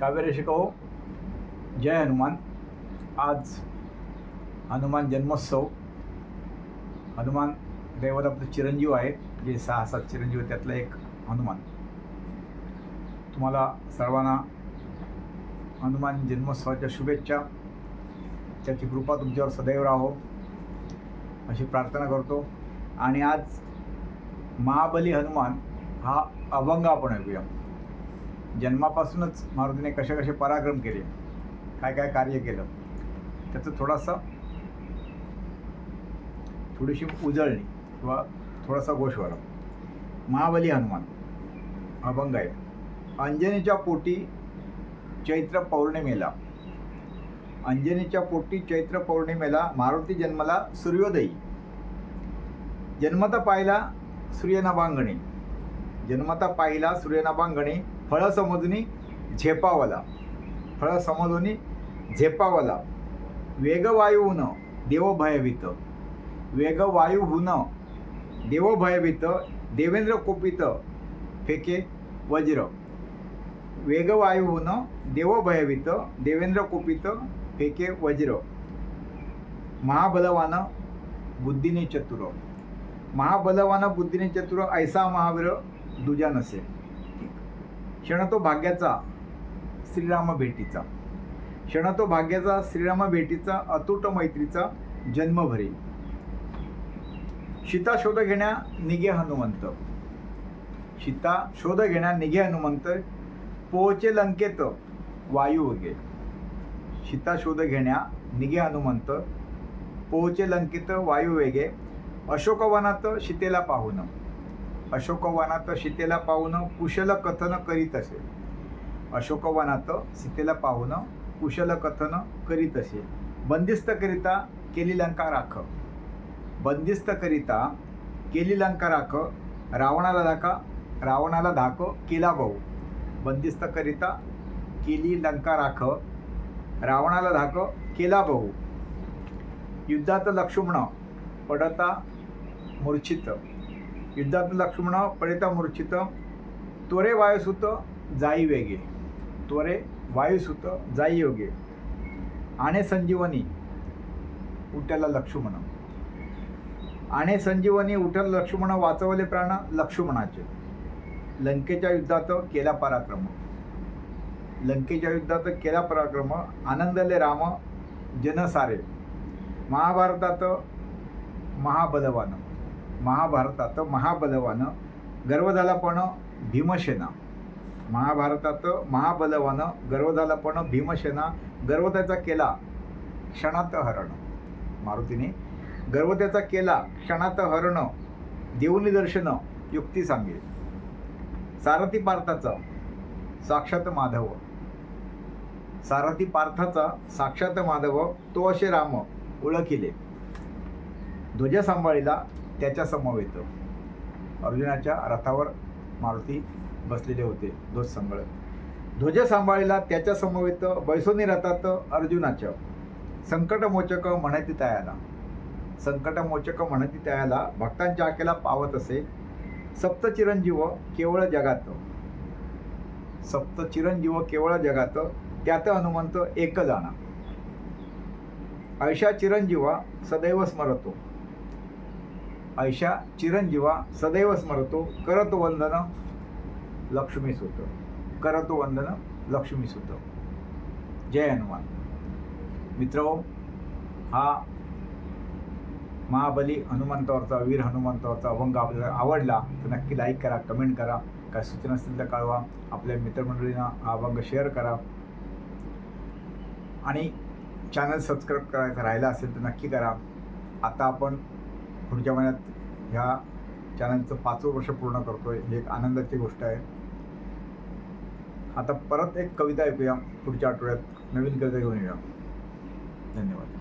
काव्यरसिको हो. जय हनुमान. आज हनुमान जन्मोत्सव. हनुमान दैवत आपलं चिरंजीव आहे जे सहा सात चिरंजीव आहेत, त्यातला एक हनुमान. तुम्हाला सर्वांना हनुमान जन्मोत्सवाच्या शुभेच्छा. त्याची कृपा तुमच्यावर सदैव राहो. अशी प्रार्थना करतो. आणि आज महाबली हनुमान हा अभंग आपण ऐकूया. जन्मापासूनच मारुतीने कसे कसे पराक्रम केले काय काय कार्य केलं त्याचं थोडासा थोडीशी उजळणी किंवा थोडासा गोषवारा. महाबली हनुमान अभंग आहे अंजनीच्या पोटी चैत्र पौर्णिमेला अंजनीच्या पोटी चैत्र पौर्णिमेला मारुती जन्मला सूर्योदयी. जन्मता पाहिला सूर्यनाभांगणी. जन्मता पाहिला सूर्यनाभांगणी. फळ समजूनी झेपावला. फळ समजूनी झेपावला. वेगवायूहून देव भयभीत वेगवायूहून देव भयभीत देवेंद्र कोपित फेके वज्र. वेगवायूहून देव भयभीत देवेंद्र कोपित फेके वज्र. महाबलवान बुद्धीने चतुर. महाबलवान बुद्धीने चतुर ऐसा महावीर दुजा नसे क्षणतो भाग्याचा श्रीराम भेटीचा क्षणतो भाग्याचा श्रीरामा भेटीचा अतूट मैत्रीचा जन्मभरी. सीता शोध घेण्या निघे हनुमंत. सीता शोध घेण्या निघे हनुमंत पोहचे लंकेत वायू वगे सीता शोध घेण्या निघे हनुमंत पोहचे लंकेत वायू वेगे. अशोकवनात सीतेला पाहून. अशोकवनात सीतेला पाहून कुशल कथन करीत असे. अशोकवनात सीतेला पाहून कुशल कथन करीत असे. बंदिस्तकरिता केली लंका राख. बंदिस्तकरिता केली लंका राख. रावणाला धाका. रावणाला धाक केला भाऊ. बंदिस्तकरिता केली लंका राख. रावणाला धाक केला भाऊ. युद्धात लक्ष्मण पडता मूर्छित. युद्धात लक्ष्मण पडिता मूर्छित त्वरे वायुसुत जाई वेगे. त्वरे वायुसुत जाई योगे. आणे संजीवनी उठ्याला लक्ष्मण. आणि संजीवनी उठल लक्ष्मण वाचवले प्राण लक्ष्मणाचे. लंकेच्या युद्धात केला पराक्रम. लंकेच्या युद्धात केला पराक्रम. आनंदले राम जनसारे. महाभारतात महाबलवान. महाभारतात महाबलवानं गर्व झाला पण भीमसेना. महाभारतात महाबलवानं गर्व झाला पण भीमसेना गर्व त्याचा केला क्षणात हरण. मारुतीने गर्व त्याचा केला क्षणात हरण. देऊनी दर्शन युक्ती सांगे. सारथी पार्थाचा साक्षात माधव. सारथी पार्थाचा साक्षात माधव तो असे राम ओळखिले. ध्वज सांभाळीला त्याच्या येतं. अर्जुनाच्या रथावर मारुती बसलेले होते ध्वज सांभाळ ध्वज सांभाळीला त्याच्या येतं बैसोनी रथात अर्जुनाच्या संकटमोचक म्हणती तयाला. संकटमोचक म्हणती तयाला भक्तांच्या आकेला पावत असे. सप्त चिरंजीव केवळ जगात. सप्त चिरंजीव केवळ जगात त्यात हनुमंत एक जाणा ऐशा चिरंजीवा सदैव स्मरतो. ऐशा चिरंजीवा सदैव स्मरतो करतो वंदन लक्ष्मी सुत. करतो वंदन लक्ष्मी सुत. जय हनुमान. मित्र हा महाबली हनुमंतावरचा वीर हनुमंतावरचा अभंग आपल्याला आवडला तर नक्की लाईक करा कमेंट करा. काय सूचना असतील तर कळवा. आपल्या मित्रमंडळींना हा अभंग शेअर करा. आणि चॅनल सबस्क्राईब करायचं राहिला असेल तर नक्की करा. आता आपण पुढच्या महिन्यात ह्या चॅनलचं पाचवं वर्ष पूर्ण करतोय. ही एक आनंदाची गोष्ट आहे. आता परत एक कविता ऐकूया पुढच्या आठवड्यात. नवीन कविता घेऊन येऊया. धन्यवाद.